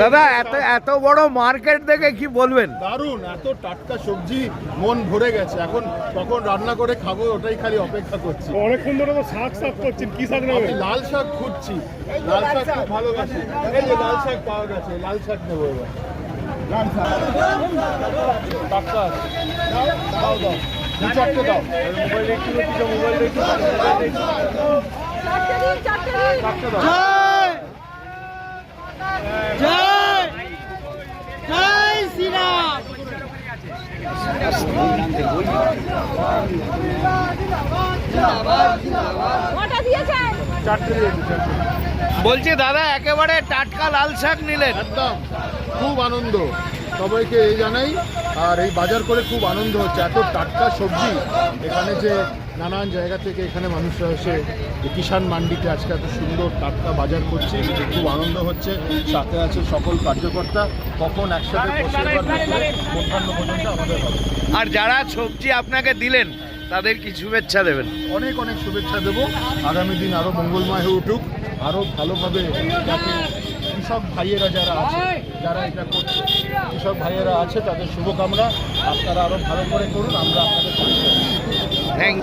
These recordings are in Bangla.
দাদা এত এত বড় মার্কেট দেখে কি বলবেন? দারুণ এত টাটকা সবজি মন ভরে গেছে। এখন কখন রান্না করে খাব ওটাই খালি অপেক্ষা করছি। অনেকক্ষণ ধরে তো শাক শাক করছেন কি শাক নেবেন? লাল শাক খুঁজছি। লাল শাক খুব ভালোবাসি। এই যে লাল শাক পাওয়া গেছে লাল শাক নেব এবার। লাল শাক। টাটকা দাও দাও। দু চারটে দাও। মোবাইল একটু একটু মোবাইল একটু চারটে দিন চারটে দিন। চারটে দাও কটা দিয়েছেন চারটে দিয়েছি চারটে বলছি দাদা একেবারে টাটকা লাল শাক নিলেন। একদম। খুব আনন্দ। সবাইকে এই জানাই। আর এই বাজার করে খুব আনন্দ হচ্ছে। এত টাটকা সবজি এখানে যে নানান জায়গা থেকে এখানে মানুষরা এসে কিষাণ মান্ডিতে আজকে এত সুন্দর টাটকা বাজার করছে খুব আনন্দ হচ্ছে। সাথে আছে সকল কার্যকর্তা। কখন একসাথে বসে মধ্যাহ্ন পর্যন্ত আমাদের হবে। আর যারা সবজি আপনাকে দিলেন তাদের কি শুভেচ্ছা দেবেন? অনেক অনেক শুভেচ্ছা দেবো। আগামী দিন আরও মঙ্গলময় হয়ে উঠুক। আরও ভালোভাবে কৃষক ভাইয়েরা যারা আছে যারা এটা করছে কৃষক ভাইয়েরা আছে তাদের শুভকামনা। আপনারা আরও ভালো করে করুন আমরা আপনাদের থ্যাংক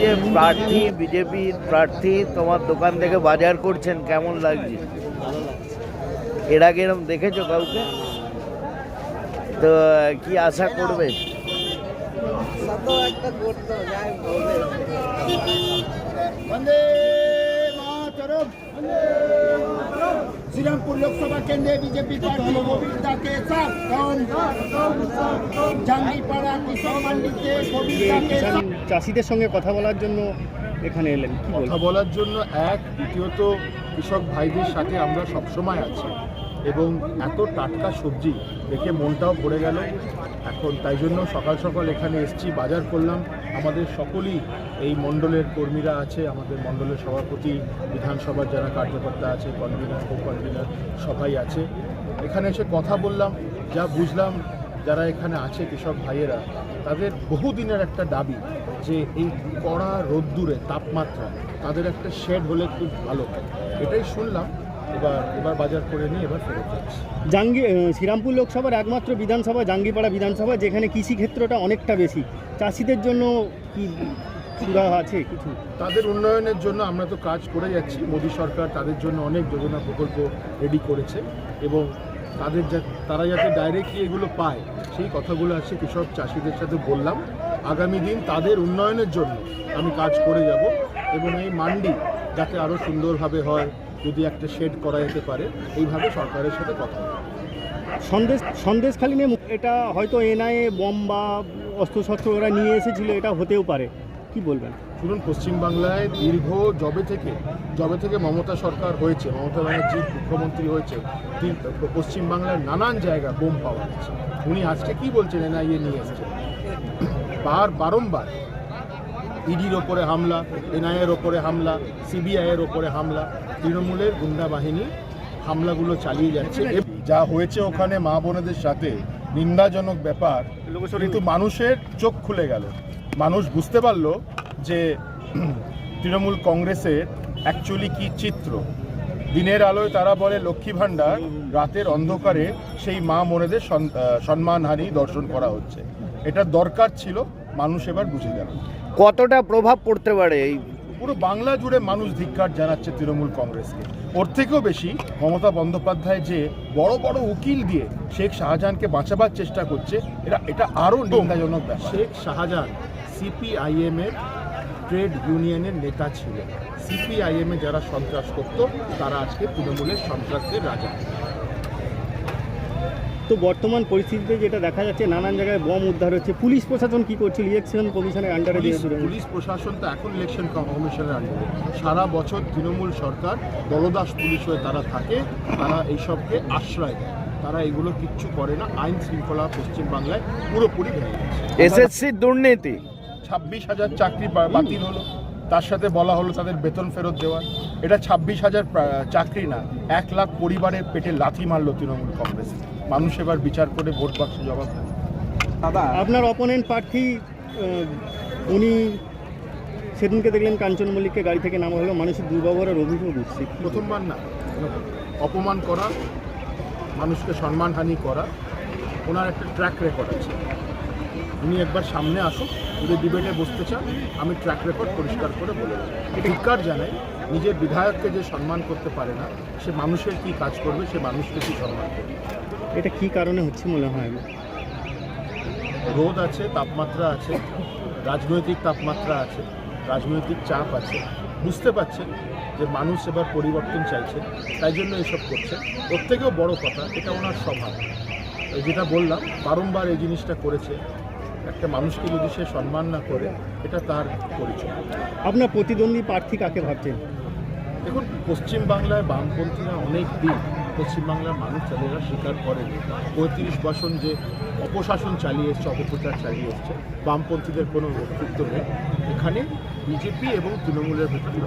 যে প্রার্থী বিজেপির প্রার্থী তোমার দোকান থেকে বাজার করছেন কেমন লাগছে? এর আগে এরকম দেখেছ কাউকে? তো কি আশা করবে? শ্রীরামপুর লোকসভা কেন্দ্রে বিজেপি চাষিদের সঙ্গে কথা বলার জন্য এখানে এলেন কথা বলার জন্য এক দ্বিতীয়ত কৃষক ভাইদের সাথে আমরা সবসময় আছি এবং এত টাটকা সবজি দেখে মনটাও পড়ে গেল। এখন তাই জন্য সকাল সকাল এখানে এসছি, বাজার করলাম। আমাদের সকলেই এই মণ্ডলের কর্মীরা আছে, আমাদের মণ্ডলের সভাপতি, বিধানসভার যারা কার্যকর্তা আছে কনভিনার কো কনভিনার সবাই আছে। এখানে এসে কথা বললাম, যা বুঝলাম যারা এখানে আছে কৃষক ভাইয়েরা, তাদের বহুদিনের একটা দাবি যে এই কড়া রোদ্দুরে তাপমাত্রা তাদের একটা শেড হলে খুব ভালো হয়। এটাই শুনলাম এবার এবার বাজার করে নিয়ে এবার ফেরত যাচ্ছি। জাঙ্গি শ্রীরামপুর লোকসভার একমাত্র বিধানসভা জাঙ্গিপাড়া বিধানসভা যেখানে কৃষি ক্ষেত্রটা অনেকটা বেশি। চাষিদের জন্য কি সুরা আছে কিছু? তাদের উন্নয়নের জন্য আমরা তো কাজ করে যাচ্ছি। মোদী সরকার তাদের জন্য অনেক যোজনা প্রকল্প রেডি করেছে এবং তাদের যা তারা যাতে ডাইরেক্টলি এগুলো পায় সেই কথাগুলো আছে কৃষক চাষিদের সাথে বললাম। আগামী দিন তাদের উন্নয়নের জন্য আমি কাজ করে যাব এবং এই মান্ডি যাতে আরও সুন্দরভাবে হয় যদি একটা শেড করা যেতে পারে এইভাবে সরকারের সাথে কথা। সন্দেশ সন্দেশখালী নিয়ে এটা হয়তো এনআইএ বম বা অস্ত্রশস্ত্র ওরা নিয়ে এসেছিল এটা হতেও পারে। কি বলবেন? শুনুন পশ্চিমবাংলায় দীর্ঘ জবে থেকে জবে থেকে মমতা সরকার হয়েছে মমতা ব্যানার্জি মুখ্যমন্ত্রী হয়েছে পশ্চিমবাংলার নানান জায়গা বোম পাওয়া গেছে। উনি আজকে কি বলছেন এনআইএ নিয়ে এসছেন বার বারংবার ইডির ওপরে হামলা এনআইএর ওপরে হামলা সিবিআইয়ের ওপরে হামলা তৃণমূলের গুন্ডা বাহিনী হামলাগুলো চালিয়ে যাচ্ছে। যা হয়েছে ওখানে মা বোনেদের সাথে নিন্দাজনক ব্যাপার কিন্তু মানুষের চোখ খুলে গেল। মানুষ বুঝতে পারল যে তৃণমূল কংগ্রেসের অ্যাকচুয়ালি কি চিত্র। দিনের আলোয় তারা বলে লক্ষ্মী ভাণ্ডার রাতের অন্ধকারে সেই মা আহ, সম্মানহানি দর্শন করা হচ্ছে। এটা দরকার ছিল মানুষ এবার বুঝে গেল। কতটা প্রভাব পড়তে পারে এই পুরো বাংলা জুড়ে মানুষ ধিক্কার জানাচ্ছে তৃণমূল কংগ্রেসকে। ওর থেকেও বেশি মমতা বন্দ্যোপাধ্যায় যে বড় বড় উকিল দিয়ে শেখ শাহজাহানকে বাঁচাবার চেষ্টা করছে এটা এটা আরও নিন্দাজনক ব্যাপার। শেখ শাহজাহান সিপিআইএম এর ট্রেড ইউনিয়নের নেতা ছিলেন। সিপিআইএম এ যারা সন্ত্রাস করত তারা আজকে তৃণমূলের সন্ত্রাসের রাজা। তো বর্তমান পরিস্থিতিতে যেটা দেখা যাচ্ছে নানান জায়গায় বম উদ্ধার হচ্ছে। পুলিশ প্রশাসন কি করছে ইলেকশন কমিশনের আন্ডারে পুলিশ প্রশাসন তো এখন ইলেকশন কমিশনের আন্ডারে সারা বছর তৃণমূল সরকার দলদাস পুলিশ হয়ে তারা থাকে তারা এইসবকে আশ্রয় দেয়। তারা এগুলো কিচ্ছু করে না। আইন শৃঙ্খলা পশ্চিমবাংলায় পুরোপুরি ভেঙে গেছে। এসএসসির দুর্নীতি। ছাব্বিশ হাজার চাকরি বাতিল হলো। তার সাথে বলা হলো তাদের বেতন ফেরত দেওয়ার। এটা ছাব্বিশ হাজার চাকরি না। এক লাখ পরিবারের পেটে লাথি মারলো তৃণমূল কংগ্রেস। মানুষ এবার বিচার করে ভোট বাক্সে জবাব দেবে আপনার অপোনেন্ট প্রার্থী উনি সেদিনকে দেখলেন কাঞ্চন মল্লিককে গাড়ি থেকে নামা হলো মানুষের দুর্ব্যবহারের অভিযোগ উঠছে। প্রথমবার না। অপমান করা মানুষকে সম্মানহানি করা ওনার একটা ট্র্যাক রেকর্ড আছে। উনি একবার সামনে আসুক যদি ডিবেটে বসতে চান আমি ট্র্যাক রেকর্ড পরিষ্কার করে বলে দেবো। ধিক্কার জানাই নিজের বিধায়ককে যে সম্মান করতে পারে না সে মানুষের কি কাজ করবে সে মানুষকে কি সম্মান করবে? এটা কি কারণে হচ্ছে মনে হয়? রোদ আছে তাপমাত্রা আছে রাজনৈতিক তাপমাত্রা আছে রাজনৈতিক চাপ আছে। বুঝতে পারছেন যে মানুষ এবার পরিবর্তন চাইছে তাই জন্য এসব করছে। ওর থেকেও বড় কথা এটা ওনার স্বভাব। যেটা বললাম বারংবার এই জিনিসটা করেছে। একটা মানুষকে যদি সে সম্মান না করে এটা তার পরিচয়। আপনার প্রতিদ্বন্দ্বী প্রার্থী কাকে ভাবছেন? দেখুন পশ্চিমবাংলায় বামপন্থীরা অনেক দিন পশ্চিমবাংলার মানুষ তাদেররা স্বীকার করেন পঁয়ত্রিশ বছর যে অপশাসন চালিয়ে এসছে অপপ্রচার চালিয়ে এসছে বামপন্থীদের কোনো অস্তিত্ব নেই। এখানে বিজেপি এবং তৃণমূলের ভেতরে।